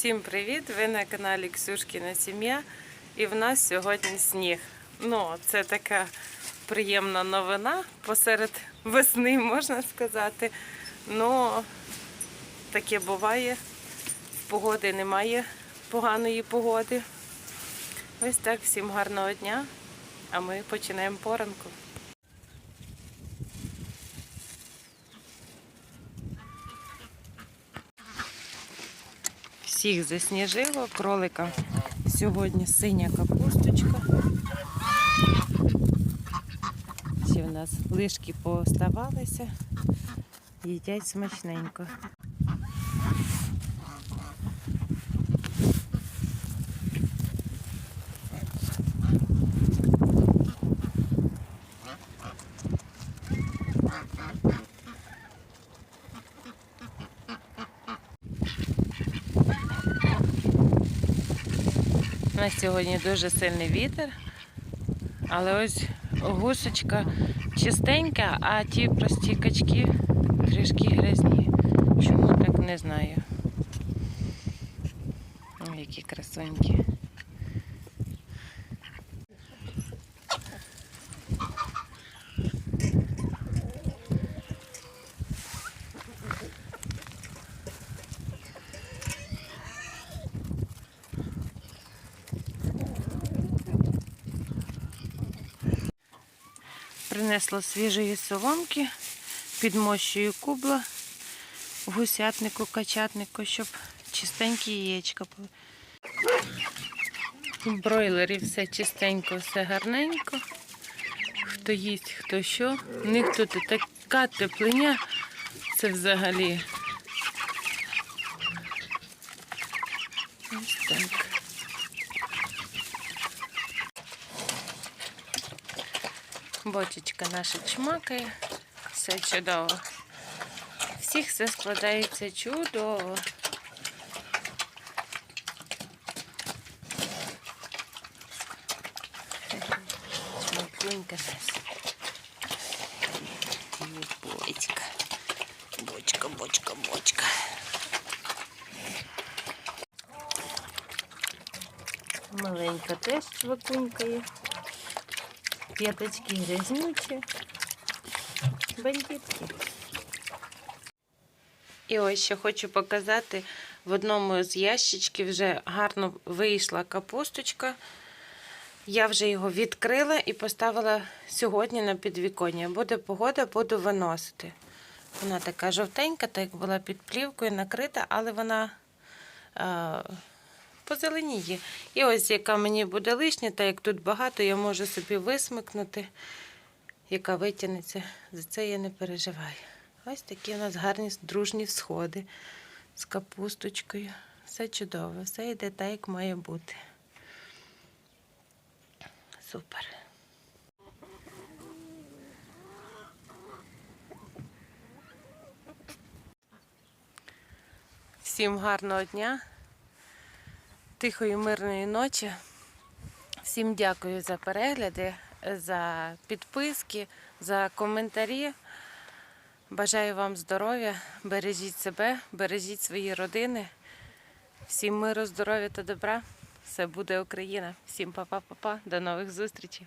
Всім привіт! Ви на каналі Ксюшкіна Сім'я. І в нас сьогодні сніг. Ну, це така приємна новина посеред весни, можна сказати. Ну, таке буває. Погоди немає поганої погоди. Ось так, всім гарного дня. А ми починаємо поранку. Всіх засніжило, кролика сьогодні синя капусточка. Всі в нас лишки пооставалися, їдять смачненько. У нас сьогодні дуже сильний вітер, але ось гусочка чистенька, а ті прості качки трішки грязні. Чому так не знаю. Ой, які красунькі. Принесла свіжої соломки, підмощую кубла в гусятнику, качатнику, щоб чистенькі яєчка були. В бройлері все чистенько, все гарненько. Хто їсть, хто що. У них тут така теплиня, це взагалі. Ось так. Бочечка наша чмакає, все чудово. Всіх все складається чудово. Чмакунька Бочка. Бочка, бочка, бочка. Маленька теж чвакунькає. П'яточки грязнючі. Бандитки. І ось ще хочу показати, в одному з ящичків вже гарно вийшла капусточка. Я вже його відкрила і поставила сьогодні на підвіконня. Буде погода, буду виносити. Вона така жовтенька, так як була під плівкою накрита, але вона а, позеленіє. І ось яка мені буде лишня, так як тут багато, я можу собі висмикнути, яка витягнеться. За це я не переживаю. Ось такі у нас гарні дружні всходи з капусточкою. Все чудово, все йде так, як має бути. Супер. Всім гарного дня, тихої, мирної ночі. Всім дякую за перегляди, за підписки, за коментарі. Бажаю вам здоров'я, бережіть себе, бережіть свої родини. Всім миру, здоров'я та добра. Все буде Україна. Всім па-па-па-па. До нових зустрічей.